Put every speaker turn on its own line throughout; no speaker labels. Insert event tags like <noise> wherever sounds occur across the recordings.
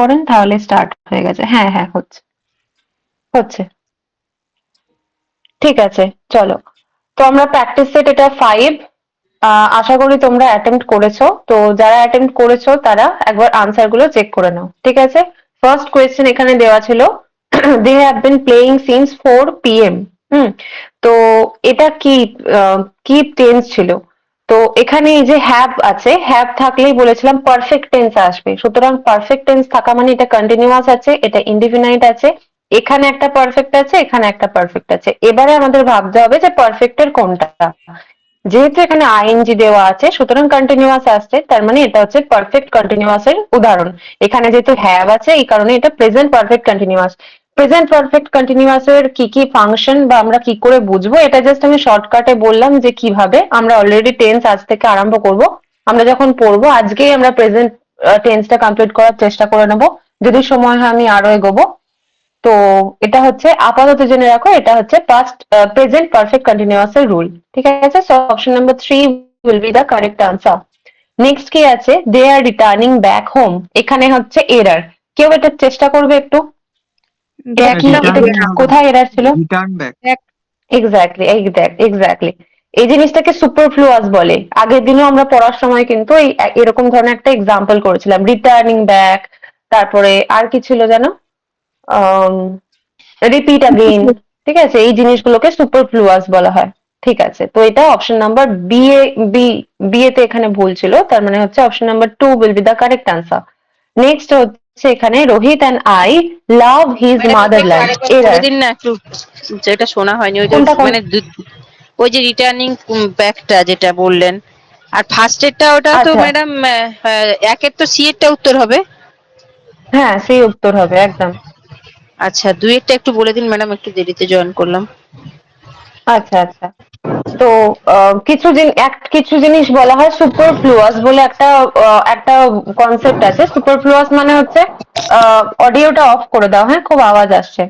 করেন, তাহলে স্টার্ট হয়ে গেছে। হ্যাঁ হ্যাঁ হচ্ছে। হচ্ছে। ঠিক আছে, চলো। তো আমরা প্র্যাকটিস সেট এটা ফাইভ আশা করি তোমরা অ্যাটেম্প্ট করেছ। তো যারা অ্যাটেম্প্ট করেছ, তারা একবার আনসারগুলো চেক করে নাও। ঠিক আছে? ফার্স্ট কোয়েশ্চেন এখানে দেওয়া ছিল they have been playing since four PM hmm? তো এটা কি কি টেন্স ছিল? তো এখানে এই যে হ্যাভ আছে হ্যাভ থাকলেই বলেছিলাম পারফেক্ট টেন্স আসবে। সুতরাং পারফেক্ট টেন্স থাকা মানে এটা কন্টিনিউয়াস আছে, এটা ইনডিফিনাইট আছে। এখানে একটা পারফেক্ট আছে, এখানে একটা পারফেক্ট আছে। এবারে আমাদের ভাবতে হবে যে পারফেক্টের কোনটা। যেহেতু এখানে আইএনজি দেওয়া আছে, সুতরাং কন্টিনিউয়াস আসছে, তার মানে এটা হচ্ছে পারফেক্ট কন্টিনিউয়াস এর উদাহরণ। এখানে যেহেতু হ্যাভ আছে, এই কারণে এটা present perfect continuous present perfect continuous এর কি কি ফাংশন বা আমরা কি করে বুঝব, এটা জাস্ট আমি শর্টকাটে বললাম যে কীভাবে আমরা অলরেডি টেন্স আজ থেকে আরম্ভ করব। আমরা যখন পড়ব, আজকেই আমরা প্রেজেন্ট টেন্সটা কমপ্লিট করার চেষ্টা করে নেব। যদি সময় হয়, আমি আরও এগোবো। তো এটা হচ্ছে, আপাতত জেনে রাখো, এটা হচ্ছে পাস্ট প্রেজেন্ট পারফেক্ট কন্টিনিউয়াস এর রুল ঠিক আছে? So option number three will be the correct answer next কি আছে? They are returning back home এখানে হচ্ছে এরার কেউ এটা চেষ্টা করবে একটু? কোথায় এরার ছিল? এক্স্যাক্টলি এক্স্যাক্টলি এই জিনিসটাকে বলে। আগের দিনও আমরা পড়ার সময় কিন্তু এরকম ধরনের একটা এক্সাম্পল করেছিলাম। রিটার্নিং ব্যাক তারপরে আর কি ছিল যেন? রিপিট আগেইন ঠিক আছে? এই জিনিসগুলোকে সুপারফ্লুয়াস বলা হয়। ঠিক আছে? তো এটা option number B A B বিয়েতে এখানে ভুল ছিল। তার মানে হচ্ছে option number two will be the correct answer next হচ্ছে এখানে Rohit and I love his motherland
দিন না একটু যেটা শোনা হয়নি ওই মানে ওই যে রিটার্নিং ব্যাকটা যেটা বললেন। আর ফার্স্ট এরটা ওটা তো
আচ্ছা।
ম্যাডাম একের তো সি এরটা উত্তর হবে।
হ্যাঁ সেই উত্তর হবে একদম।
আচ্ছা দুইয়েরটা একটু বলে দিন ম্যাডাম একটু দেরিতে জয়েন করলাম।
আচ্ছা আচ্ছা। তো কিছু এক, কিছু জিনিস বলা হয় সুপার ফ্লুয়াস বলে একটা একটা কনসেপ্ট আছে। সুপার ফ্লুয়াস মানে হচ্ছে অডিওটা অফ করে দাও হ্যাঁ খুব আওয়াজ আসছে।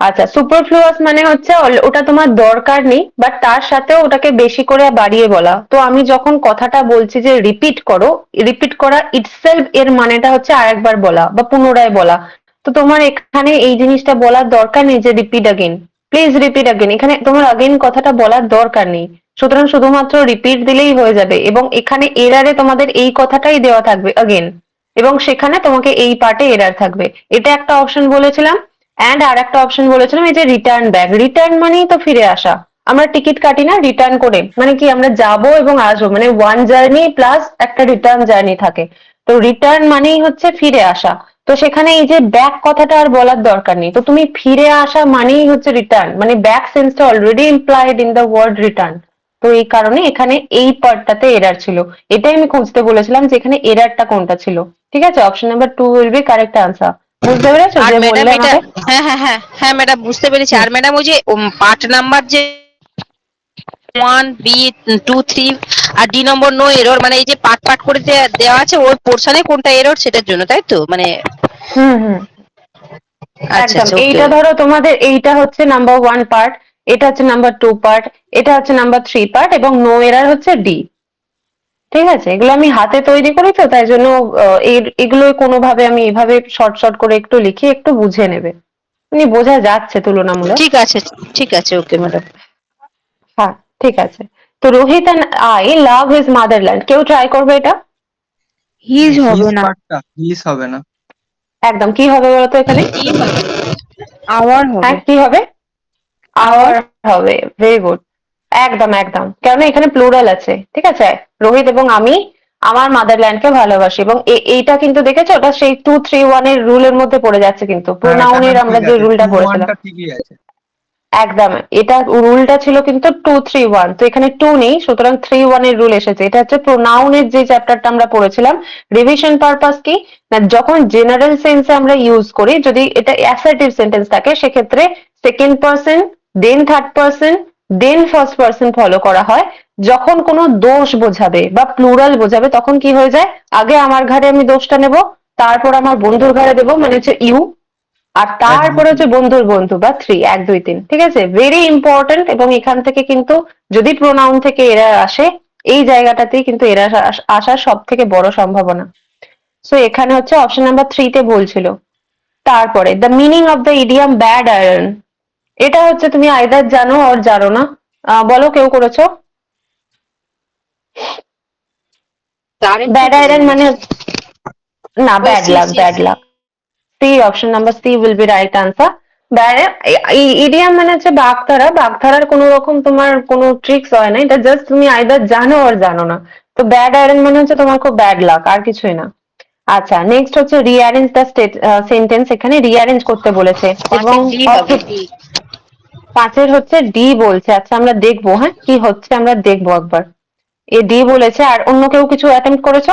আচ্ছা সুপার ফ্লুয়াস মানে হচ্ছে ওটা তোমার দরকার নেই বাট তার সাথেও ওটাকে বেশি করে বাড়িয়ে বলা। তো আমি যখন কথাটা বলছি যে রিপিট করো রিপিট করা ইটসেলফ এর মানেটা হচ্ছে আরেকবার বলা বা পুনরায় বলা। তো তোমার এখানে এই জিনিসটা বলার দরকার নেই যে repeat again please repeat again এখানে তোমার আগেন কথাটা বলার দরকার নেই। সুতরাং শুধুমাত্র রিপিট দিলেই হয়ে যাবে এবং এখানে এরারে তোমাদের এই কথাটাই দেওয়া থাকবে আগেন এবং সেখানে তোমাকে এই পার্টে এরার থাকবে। এটা একটা অপশন বলেছিলাম অ্যান্ড আর একটা অপশন বলেছিলাম, এই যে রিটার্ন ব্যাগ রিটার্ন মানেই তো ফিরে আসা। আমরা টিকিট কাটি না রিটার্ন করে। মানে কি আমরা যাব এবং আসব। মানে ওয়ান জার্নি প্লাস একটা রিটার্ন জার্নি থাকে। তো রিটার্ন মানেই হচ্ছে ফিরে আসা। তো সেখানে এই যে ব্যাক কথাটা আর বলার দরকার নেই। তো তুমি ফিরে আসা মানেই হচ্ছে রিটার্ন মানে back সেন্সটা already employed in the word return তো এই কারণে এখানে এই পার্টটাতে এরার ছিল। এটাই আমি খুঁজতে বলেছিলাম যে এখানে এরারটা কোনটা ছিল। ঠিক আছে? Option number two will be correct answer বুঝতে পেরেছ?
হ্যাঁ হ্যাঁ হ্যাঁ হ্যাঁ ম্যাডাম বুঝতে পেরেছি। আর ম্যাডাম ওই যে পার্ট নাম্বার যে ওয়ান বি টু থ্রি আর ডি নম্বর নো এরর মানে এই যে পার্ট পার্ট করে দেওয়া আছে ওর পোর্শনে কোনটা এরর সেটার জন্য তাই তো? মানে
হুম হুম।
আচ্ছা
একদম।
আচ্ছা
এইটা ধরো তোমাদের এইটা হচ্ছে নাম্বার ওয়ান পার্ট এটা হচ্ছে নাম্বার টু পার্ট এটা হচ্ছে নাম্বার থ্রি পার্ট এবং নো এরার হচ্ছে ডি ঠিক আছে? এগুলো আমি হাতে তৈরি করি তো তাই জন্য এগুলো কোনোভাবে আমি এভাবে শর্ট শর্ট করে একটু লিখি একটু বুঝে নেবে। মানে বোঝা যাচ্ছে তুলনামূলক।
ঠিক আছে ঠিক আছে ওকে ম্যাডাম
ঠিক আছে। তো Rohit and I love his motherland কেউ ট্রাই করবে এটা?
হিজ হবে না।
হিজ হবে না।
একদম। কি হবে বলতো এখানে?
আওয়ার হবে।
হ্যাঁ কি হবে? আওয়ার হবে। ভেরি গুড একদম একদম। কেননা এখানে প্লুরাল আছে। ঠিক আছে? রোহিত এবং আমি আমার মাদারল্যান্ডকে ভালোবাসি এবং এইটা কিন্তু দেখেছ? ওটা সেই টু থ্রি ওয়ানের রুলের মধ্যে পড়ে যাচ্ছে কিন্তু।
হ্যাঁ,
প্রোনাউনের আমরা যে রুলটা পড়েছিলাম
ঠিকই আছে।
একদম, এটা রুলটা ছিল কিন্তু টু থ্রি ওয়ান তো এখানে টু নেই, সুতরাং থ্রি ওয়ানের রুল এসেছে। এটা হচ্ছে প্রোনাউনের যে চ্যাপ্টারটা আমরা পড়েছিলাম রিভিশন পারপাস কি? না, যখন জেনারেল সেন্সে আমরা ইউজ করি, যদি এটা অ্যাসার্টিভ সেন্টেন্স থাকে, সেক্ষেত্রে second person then third person then first person follow করা হয়। যখন কোনো দোষ বোঝাবে বা প্লুরাল বোঝাবে, তখন কি হয়ে যায়? আগে আমার ঘাড়ে আমি দোষটা নেব, তারপর আমার বন্ধুর ঘাড়ে দেবো মানে হচ্ছে ইউ আর তারপরে হচ্ছে বন্ধুর বন্ধু বা থ্রি এক দুই তিন ঠিক আছে? ভেরি ইম্পর্টেন্ট এবং এখান থেকে কিন্তু যদি প্রোনাউন থেকে এরা আসে এই জায়গাটাতেই কিন্তু এরা আসার সব থেকে বড় সম্ভাবনা। সো এখানে হচ্ছে অপশন নাম্বার থ্রিতে বলছিল। তারপরে the meaning of the idiom bad iron এটা হচ্ছে তুমি আইদার জানো আর জানো না। আহ, বলো কেউ করেছ? ব্যাড আয়রন মানে না bad luck bad luck C option number C will be right answer idiom মানে হচ্ছে বাগধারা। বাগধারার কোনো রকম তোমার কোনো ট্রিক্স হয় না। এটা জাস্ট তুমি আইদার জানো আর জানো না। তো ব্যাড আয়রন মানে হচ্ছে তোমার খুব ব্যাড লাক আর কিছুই না। আচ্ছা নেক্সট হচ্ছে রিঅ্যারেঞ্জ দ্য স্টেট সেন্টেন্স এখানে রিঅ্যারেঞ্জ করতে বলেছে। এবং
পাঁচের
হচ্ছে ডি বলছে। আচ্ছা আমরা দেখব হ্যাঁ? কি হচ্ছে আমরা দেখব একবার। এ ডি বলেছে আর অন্য কেউ কিছু অ্যাটেম্প করেছ?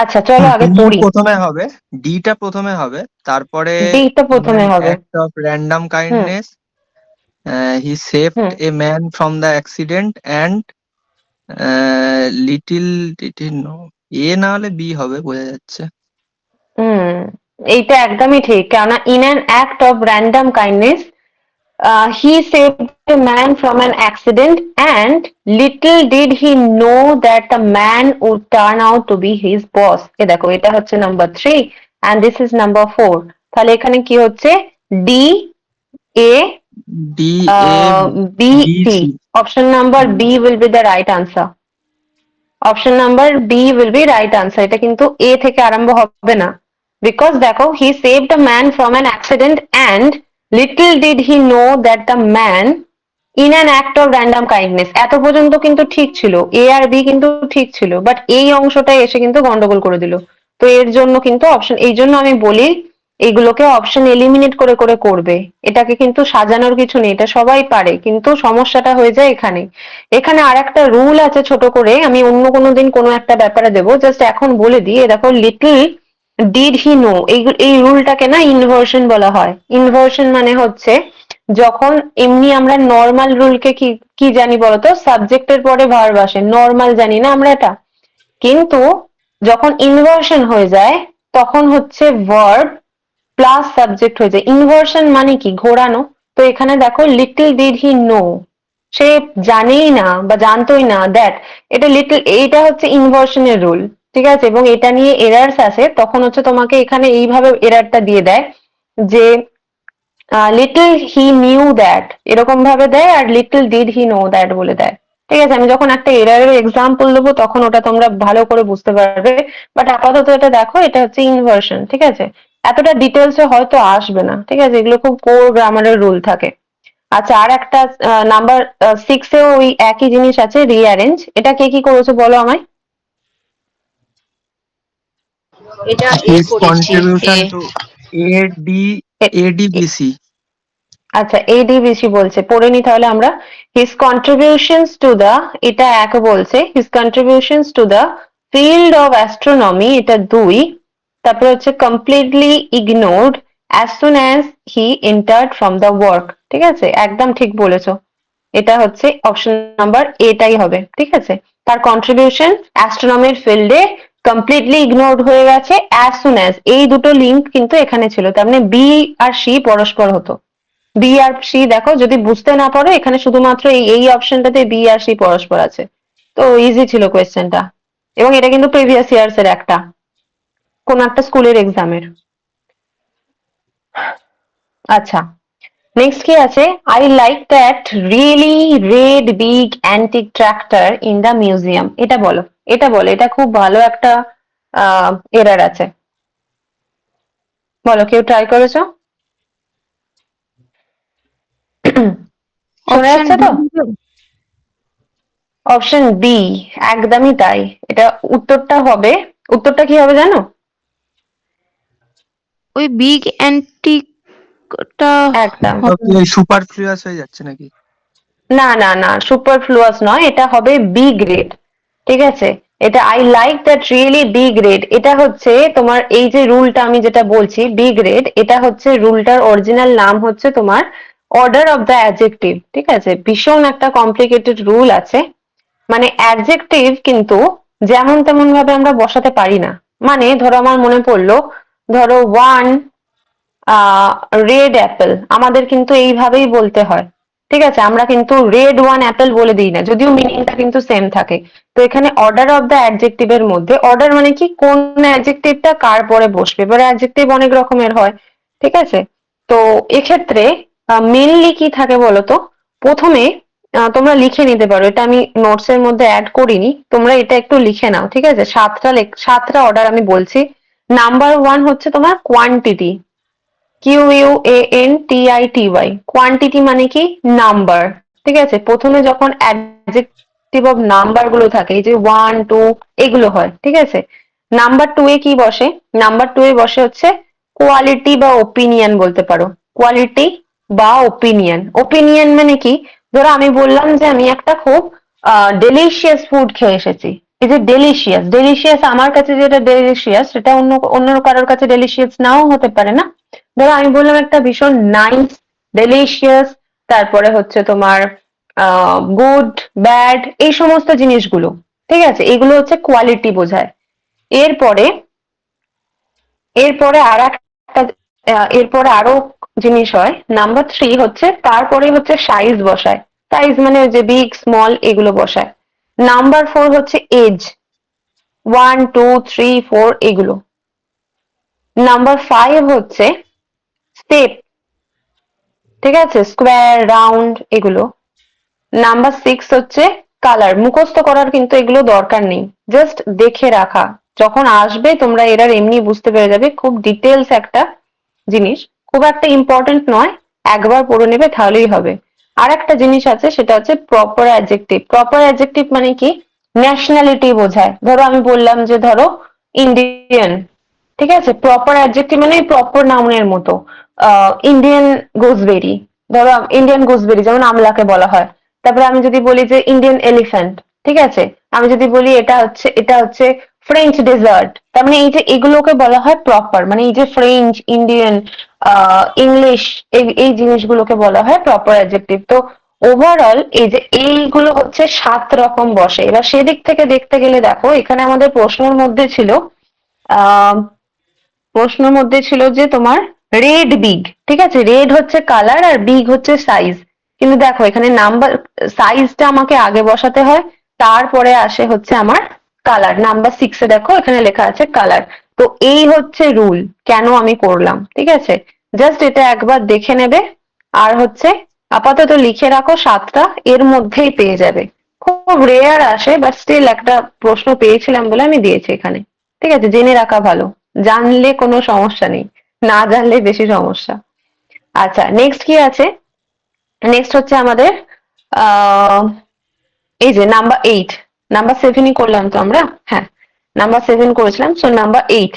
আচ্ছা চলো আগে পড়ি।
প্রথমে হবে ডিটা প্রথমে হবে তারপরে
D টা প্রথমে হবে।
Act of random kindness he
saved
a man from the accident and little little know a না হলে বি হবে বোঝা যাচ্ছে।
হুম এইটা একদমই ঠিক কেননা in an act of random kindness He save a man from an accident and little did he know that the man would turn out to be his boss এ দেখো এটা হচ্ছে number three and this is number four তাহলে এখানে কি হচ্ছে D A
D A
B
B,
C
C.
Option number B will be the right answer option number B will be right answer এটা কিন্তু এ থেকে আরম্ভ হবে না বিকজ দেখো he saved a man from an accident and little did he know that the man in an act of random kindness এত পর্যন্ত কিন্তু ঠিক ছিল এ আর বি কিন্তু ঠিক ছিল বাট এই অংশটা এসে কিন্তু গন্ডগোল করে দিল। তো এর জন্য কিন্তু অপশন এই জন্য আমি বলি এইগুলোকে অপশন এলিমিনেট করে করে করবে। এটাকে কিন্তু সাজানোর কিছু নেই, এটা সবাই পারে, কিন্তু সমস্যাটা হয়ে যায় এখানে। এখানে আর একটা রুল আছে ছোট করে, আমি অন্য কোনো দিন কোনো একটা ব্যাপারে দেবো জাস্ট এখন বলে দিই দেখো লিটল ডিড হি নো এই রুলটাকে না ইনভার্সন বলা হয়। ইনভার্সন মানে হচ্ছে যখন এমনি আমরা নর্মাল রুলকে কি কি জানি বলতো? সাবজেক্টের পরে ভার্ব আসে নর্মাল জানি না আমরা এটা। কিন্তু যখন ইনভার্সন হয়ে যায়, তখন হচ্ছে ভার্ব প্লাস সাবজেক্ট হয়ে যায়। ইনভার্সন মানে কি? ঘোরানো। তো এখানে দেখো লিটল ডিড হি নো সে জানেই না বা জানতোই না দ্যাট এটা লিটল এইটা হচ্ছে ইনভার্সনের রুল ঠিক আছে? এবং এটা নিয়ে এরার্স আসে, তখন হচ্ছে তোমাকে এখানে এইভাবে এরারটা দিয়ে দেয় যে লিটল হি নিউ দ্যাট এরকম ভাবে দেয় আর little did he know that বলে দেয়। ঠিক আছে? আমি যখন একটা এরারের এক্সাম্পল দেবো, তখন ওটা তোমরা ভালো করে বুঝতে পারবে। বাট আপাতত এটা দেখো, এটা হচ্ছে ইনভার্সন ঠিক আছে? এতটা ডিটেলসে হয়তো আসবে না, ঠিক আছে? এগুলো খুব কোর গ্রামারের রুল থাকে। আচ্ছা আর একটা নাম্বার সিক্স এও ওই একই জিনিস আছে রিঅ্যারেঞ্জ এটা কে কি করেছ বলো আমায়?
এটা এ করেছি
আচ্ছা এডিবিসি বলছে পড়ে নি তাহলে আমরা। হিজ কন্ট্রিবিউশনস টু দা এটা এক বলছে his contributions to the field of astronomy এটা দুই। তারপরে হচ্ছে completely ignored as soon as he entered from the work ঠিক আছে? একদম ঠিক বলেছ। এটা হচ্ছে অপশন নাম্বার এটাই হবে। ঠিক আছে? তার কন্ট্রিবিউশন অ্যাস্ট্রোনমির ফিল্ডে কমপ্লিটলি ইগনোরড হয়ে গেছে অ্যাজ সুন অ্যাজ এই দুটো লিঙ্ক কিন্তু এখানে ছিল। তার মানে বি আর সি পরস্পর হতো। বি আর সি দেখো, যদি বুঝতে না পারো, এখানে শুধুমাত্র এই এই অপশনটাতে বি আর সি পরস্পর আছে। তো ইজি ছিল কোয়েশ্চেনটা এবং এটা কিন্তু প্রিভিয়াস ইয়ার্স এর একটা। কোন একটা স্কুলের এক্সামের আচ্ছা। নেক্সট কি আছে? I like that really red big antique tractor in the museum এটা বলো। এটা বলো। এটা খুব ভালো একটা এরার আছে। বলো কেউ ট্রাই করেছ? <clears throat> শোনা যাচ্ছে তো? অপশন বি একদমই তাই। এটা উত্তরটা হবে। উত্তরটা কি হবে জানো?
ওই বিগ অ্যান্টিকটা
একদম।
সুপার ফ্লুয়াস হয়ে যাচ্ছে নাকি?
না না না সুপার ফ্লুয়াস নয় এটা হবে বি গ্রেড ঠিক আছে? এটা I like that really B grade এটা হচ্ছে তোমার এই যে রুলটা আমি যেটা বলছি বি গ্রেড এটা হচ্ছে রুলটার অরিজিনাল নাম হচ্ছে তোমার অর্ডার অফ দ্য অ্যাডজেক্টিভ ঠিক আছে? ভীষণ একটা কমপ্লিকেটেড রুল আছে। মানে অ্যাডজেক্টিভ কিন্তু যেমন তেমন ভাবে আমরা বসাতে পারি না। মানে ধরো আমার মনে পড়ল ধরো ওয়ান রেড অ্যাপেল আমাদের কিন্তু এইভাবেই বলতে হয়। ঠিক আছে? আমরা কিন্তু রেড ওয়ান অ্যাপেল বলে দিই না। যদিও মিনিংটা কিন্তু সেম থাকে। তো এখানে অর্ডার অফ দ্য অ্যাডজেক্টিভ এর মধ্যে অর্ডার মানে কি? কোন অ্যাডজেক্টিভটা কার পরে বসবে? এবার অ্যাডজেক্টিভ অনেক রকমের হয়। ঠিক আছে? তো এক্ষেত্রে মেনলি কি থাকে বলতো? প্রথমে তোমরা লিখে নিতে পারো। এটা আমি নোটস এর মধ্যে অ্যাড করিনি। তোমরা এটা একটু লিখে নাও। ঠিক আছে? সাতটা সাতটা অর্ডার আমি বলছি। নাম্বার ওয়ান হচ্ছে তোমার quantity Q U A N T I T Y quantity মানে কি? নাম্বার ঠিক আছে? প্রথমে যখন অ্যাডজেক্টিভ অফ নাম্বারগুলো থাকে, এই যে ওয়ান টু এগুলো হয়। ঠিক আছে? নাম্বার টু এ কি বসে? নাম্বার টু এ বসে হচ্ছে কোয়ালিটি বা ওপিনিয়ন বলতে পারো। কোয়ালিটি বা ওপিনিয়ন ওপিনিয়ন মানে কি? ধরো আমি বললাম যে আমি একটা খুব ডেলিশিয়াস ফুড খেয়ে এসেছি। এই যে ডেলিশিয়াস ডেলিশিয়াস আমার কাছে যেটা ডেলিশিয়াস সেটা অন্য অন্য কারোর কাছে ডেলিশিয়াস নাও হতে পারে না। ধরো আমি বললাম একটা ভীষণ নাইস ডেলিশিয়াস তারপরে হচ্ছে তোমার গুড ব্যাড এই সমস্ত জিনিসগুলো, ঠিক আছে? এগুলো হচ্ছে কোয়ালিটি বোঝায়। এরপরে এরপরে আর একটা এরপরে আরও জিনিস হয়। নাম্বার থ্রি হচ্ছে তারপরে হচ্ছে সাইজ বসায়। সাইজ মানে যে বিগ স্মল এগুলো বসায়। নাম্বার ফোর হচ্ছে age one two three four এগুলো। নাম্বার ফাইভ হচ্ছে স্টেপ ঠিক আছে? স্কোয়ার রাউন্ড এগুলো। নাম্বার সিক্স হচ্ছে কালার মুখস্থ করার কিন্তু এগুলো দরকার নেই। জাস্ট দেখে রাখা। যখন আসবে, তোমরা এরার এমনি বুঝতে পেরে যাবে। খুব ডিটেলস একটা জিনিস। খুব একটা ইম্পর্টেন্ট নয়। একবার পড়ে নেবে, তাহলেই হবে। আর একটা জিনিস আছে, সেটা হচ্ছে প্রপার অ্যাডজেক্টিভ প্রপার অ্যাডজেক্টিভ মানে কি? ন্যাশনালিটি বোঝায়। ধরো, আমি বললাম যে, ধরো ইন্ডিয়ান ঠিক আছে? প্রপার অ্যাডজেক্টিভ মানে প্রপার নাউনের মতো। ইন্ডিয়ান গোসবেরি ধরো ইন্ডিয়ান গোসবেরি যেমন আমলাকে বলা হয়। তারপরে আমি যদি বলি যে ইন্ডিয়ান এলিফ্যান্ট ঠিক আছে? আমি যদি বলি এটা হচ্ছে এটা হচ্ছে ফ্রেঞ্চ ডেজার্ট তার মানে এই যে এগুলোকে বলা হয় প্রপার মানে এই যে ফ্রেঞ্চ ইন্ডিয়ান ইংলিশ এই জিনিসগুলোকে বলা হয় প্রপার অ্যাডজেক্টিভ তো ওভারঅল এই যে এইগুলো হচ্ছে সাত রকম বসে। এবার সেদিক থেকে দেখতে গেলে দেখো, এখানে আমাদের প্রশ্নের মধ্যে ছিল প্রশ্নের মধ্যে ছিল যে তোমার রেড বিগ ঠিক আছে? রেড হচ্ছে কালার আর বিগ হচ্ছে সাইজ কিন্তু দেখো, এখানে নাম্বার সাইজটা আমাকে আগে বসাতে হয়, তারপরে আসে হচ্ছে আমার কালার নাম্বার সিক্সে দেখো, এখানে লেখা আছে কালার তো এই হচ্ছে রুল কেন আমি করলাম, ঠিক আছে? জাস্ট এটা একবার দেখে নেবে, আর হচ্ছে আপাতত লিখে রাখো সাতটা, এর মধ্যেই পেয়ে যাবে। খুব রেয়ার আসে বাট স্টিল একটা প্রশ্ন পেয়েছিলাম বলে আমি দিয়েছি এখানে, ঠিক আছে? জেনে রাখা ভালো, জানলে কোনো সমস্যা নেই। না জানলে বেশি সমস্যা। আচ্ছা নেক্সট কি আছে? নেক্সট হচ্ছে আমাদের আহ এই যে নাম্বার এইট নাম্বার সেভেনই করলাম তো আমরা? হ্যাঁ নাম্বার সেভেন করেছিলাম so number eight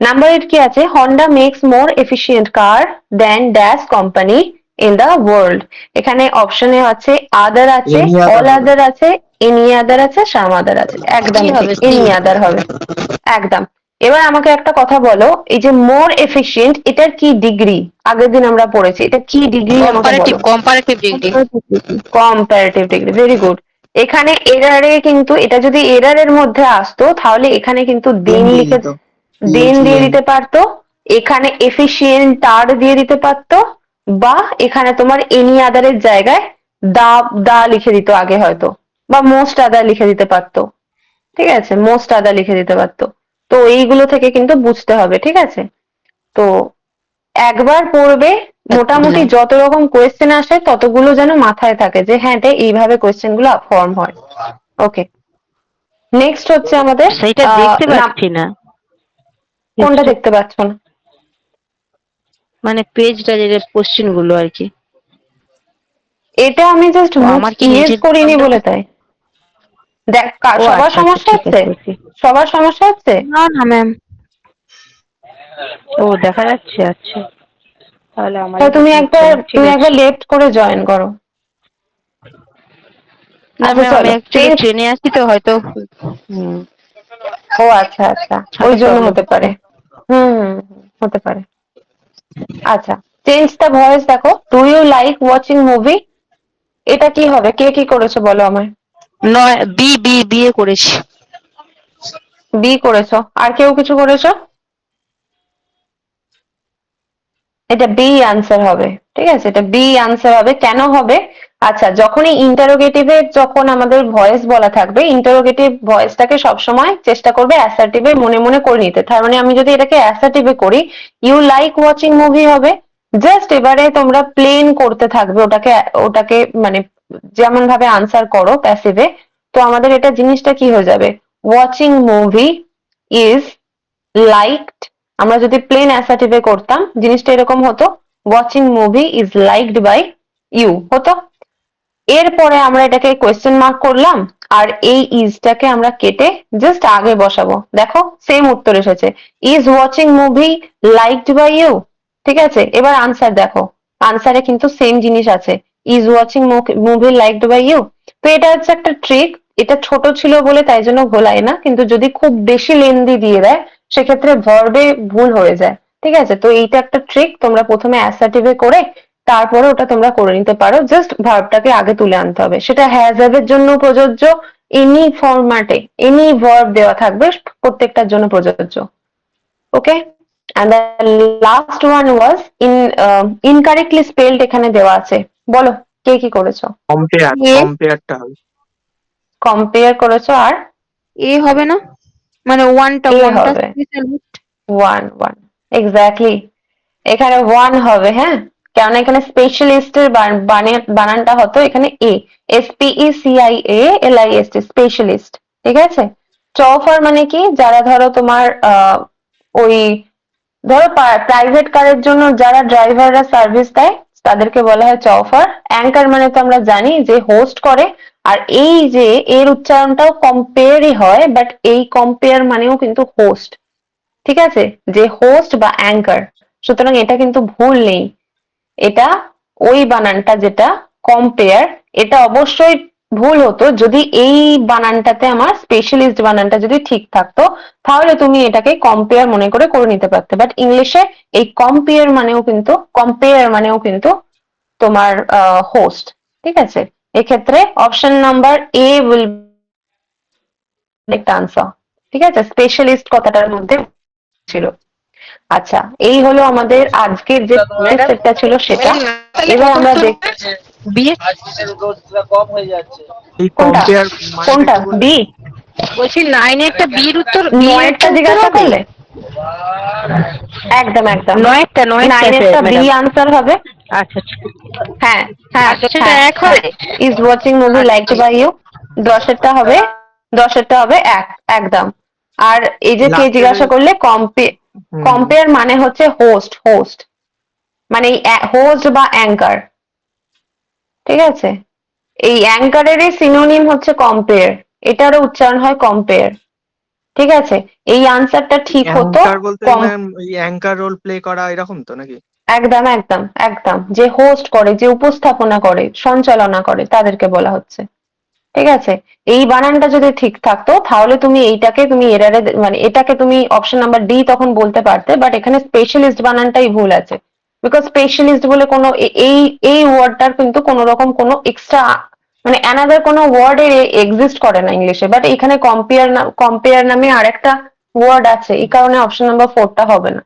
number eight কি আছে? Honda makes more efficient car than dash company in the world এখানে অপশনে আছে আদার আছে অল আদার আছে এনি আদার আছে সাম আদার আছে। একদম
হবে?
এনি আদার হবে। একদম। এবার আমাকে একটা কথা বলো এই যে মোর এফিসিয়েন্ট এটার কি ডিগ্রি আগের দিন আমরা পড়েছি এটা কি
degree
comparative
comparative degree
comparative degree very good এখানে এরারে কিন্তু এটা যদি এরারের মধ্যে আসতো তাহলে এখানে কিন্তু দিন লিখে দিন দিয়ে দিতে পারতো এখানে এফিসিয়েন্ট তার দিয়ে দিতে পারতো বা এখানে তোমার এনি আদারের জায়গায় দা দা লিখে দিত আগে হয়তো বা মোস্ট আদার লিখে দিতে পারতো। ঠিক আছে মোস্ট আদার লিখে দিতে পারতো। তো এইগুলো থেকে কিন্তু বুঝতে হবে ঠিক আছে? তো একবার পড়বে মোটামুটি যত রকম কোয়েশ্চেন আসে ততগুলো যেন মাথায় থাকে যে হ্যাঁ এটা এইভাবে কোয়েশ্চেনগুলো ফর্ম হয়। ওকে নেক্সট হচ্ছে আমাদের আহ,
দেখতে পাচ্ছি না।
কোনটা দেখতে পাচ্ছ না?
মানে পেজটা যেটা কোশ্চেনগুলো আর কি।
এটা আমি জাস্ট
আমার কি
করিনি বলে তাই। দেখ সবার
আচ্ছা,
সমস্যা
আচ্ছা,
হচ্ছে?
আছে,
সবার সমস্যা হচ্ছে?
না না ম্যাম
ও দেখা যাচ্ছে আচ্ছা। তাহলে আমার
তুমি
হচ্ছে ঠিক
তুমি। একবার লেফট করে জয়েন করো। আচ্ছা,
ট্রেনে আসি তো হয়তো হুম।
ও আচ্ছা আচ্ছা। ওই জন্য হতে পারে। হুম, হতে পারে। আচ্ছা চেঞ্জ দ্য ভয়েস দেখো। Do you like watching movie এটা কি হবে? কে কি করেছ বলো আমায়?
নয় বি বি বিয়ে করেছি।
বি করেছ। আর কেউ কিছু করেছ? এটা বি আনসার হবে, ঠিক আছে? এটা বি আনসার হবে। কেন হবে? আচ্ছা যখনই ইন্টারোগেটিভে যখন আমাদের ভয়েস বলা থাকবে ইন্টারোগেটিভ ভয়েসটাকে সবসময় চেষ্টা করবে অ্যাসার্টিভে মনে মনে করে নিতে। তার মানে আমি যদি এটাকে অ্যাসার্টিভে করি ইউ লাইক ওয়াচিং মুভি হবে? জাস্ট এবারে তোমরা প্লেন করতে থাকবে, ওটাকে ওটাকে মানে যেমন ভাবে আনসার করো প্যাসিভে তো আমাদের এটা জিনিসটা কি হয়ে যাবে? ওয়াচিং মুভি ইজ লাইকড আমরা যদি প্লেন অ্যাসার্টিভে করতাম, জিনিসটা এরকম হতো watching movie is liked by you হতো। এরপরে আমরা এটাকে কোয়েশ্চেন মার্ক করলাম, আর এই ইজটাকে আমরা কেটে জাস্ট আগে বসাবো। দেখো সেম উত্তর এসেছে। Is watching movie liked by you ঠিক আছে? এবার আনসার দেখো। আনসারে কিন্তু সেম জিনিস আছে। Is watching movie liked by you তো এটা হচ্ছে একটা ট্রিক এটা ছোট ছিল বলে তাই জন্য ভোলায় না কিন্তু যদি খুব বেশি লেন্দি দিয়ে দেয় সেক্ষেত্রে ভার্বে ভুল হয়ে যায়। ঠিক আছে? তো এইটা একটা ট্রিক তোমরা প্রথমে অ্যাসার্টিভে করে তারপরে ওটা তোমরা করে নিতে পারো। জাস্ট ভার্বটাকে আগে তুলে আনতে হবে। সেটা হ্যাজ জন্য প্রযোজ্য এনি ফরম্যাটে এনি ভার্ব দেওয়া থাকবে প্রত্যেকটার জন্য প্রযোজ্য। ওকে last one was in uh, incorrectly এখানে দেওয়া আছে। বলো কে কি করেছ?
কম্পেয়ার? কম্পেয়ারটা হবে
কম্পেয়ার করেছ আর
এ হবে না? মানে ওয়ানটা ওয়ানটা।
ওয়ান ওয়ান এক্স্যাক্টলি এখানে ওয়ান হবে হ্যাঁ? কেননা এখানে স্পেশালিস্টের বানানটা হতো এখানে S P E C I A L I S T specialist ঠিক আছে? চফার মানে কি? যারা ধরো তোমার আহ, ওই ধরো প্রাইভেট কারের জন্য যারা ড্রাইভাররা সার্ভিস দেয় তাদেরকে বলা হয় চফার অ্যাঙ্কার মানে তো আমরা জানি যে হোস্ট করে। আর এই যে এর উচ্চারণটাও কম্পেয়ারই হয় বাট এই কম্পেয়ার মানেও কিন্তু হোস্ট ঠিক আছে? যে হোস্ট বা অ্যাঙ্কার সুতরাং এটা কিন্তু ভুল নেই। এটা ওই বানানটা যেটা কম্পেয়ার এটা অবশ্যই ভুল হতো যদি এই বানানটাতে আমার স্পেশালিস্ট বানানটা যদি ঠিক থাকতো তাহলে তুমি এটাকে কম্পেয়ার মনে করে করে নিতে পারতে। বাট ইংলিশে এই কম্পেয়ার মানেও কিন্তু কম্পেয়ার মানেও কিন্তু তোমার হোস্ট ঠিক আছে? এক্ষেত্রে অপশন নাম্বার এ উইল একটা আনসার ঠিক আছে? স্পেশালিস্ট কথাটার মধ্যে ছিল। আচ্ছা এই হলো আমাদের আজকের যে ছিল সেটা। এবার আমরা দেখ
বিয়ে?
এই
কোনটা?
কম্পেয়ার
কোনটা? বি?
বলছি নাইনে একটা বিয়ের উত্তর
নয়েরটা জিজ্ঞাসা করলে? একদম একদম। নাইনেরটা বি আনসার হবে।
আচ্ছা আচ্ছা।
হ্যাঁ হ্যাঁ
আচ্ছা, সেটা এক হবে?
Is watching movie like by you দশেরটা হবে দশেরটা হবে এক একদম। আর এই যে কে জিজ্ঞাসা করলে কম্পে। কম্পেয়ার মানে হচ্ছে হোস্ট হোস্ট মানে হোস্ট বা অ্যাঙ্কার ঠিক আছে? এই অ্যাঙ্কারেরই সিনোনিম হচ্ছে কম্পেয়ার এটারও উচ্চারণ হয় কম্পেয়ার ঠিক আছে? এই আনসারটা ঠিক হতো
অ্যাঙ্কার রোল প্লে করা এরকম তো নাকি?
একদম একদম একদম। যে হোস্ট করে যে উপস্থাপনা করে সঞ্চালনা করে তাদেরকে বলা হচ্ছে। ঠিক আছে? এই বানানটা যদি ঠিক থাকতো তাহলে তুমি এইটাকে তুমি এরারে মানে এটাকে তুমি অপশন নাম্বার ডি তখন বলতে পারতে বাট এখানে স্পেশালিস্ট বানানটাই ভুল আছে। বিকজ স্পেশালিস্ট বলে কোনো এই এই ওয়ার্ডটার কিন্তু কোনো রকম কোনো এক্সট্রা মানে অ্যানাদার কোনো ওয়ার্ড এর এক্সিস্ট করে না ইংলিশে বাট এখানে কম্পেয়ার কম্পেয়ার নামে আরেকটা ওয়ার্ড আছে। এই কারণে অপশন নাম্বার ফোরটা হবে না।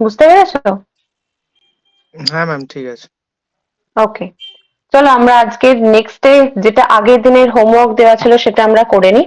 বুঝতে পেরেছ?
হ্যাঁ ম্যাম ঠিক আছে।
ওকে চলো আমরা আজকে নেক্সট ডে যেটা আগের দিনের হোমওয়ার্ক দেওয়া ছিল সেটা আমরা করে নিই।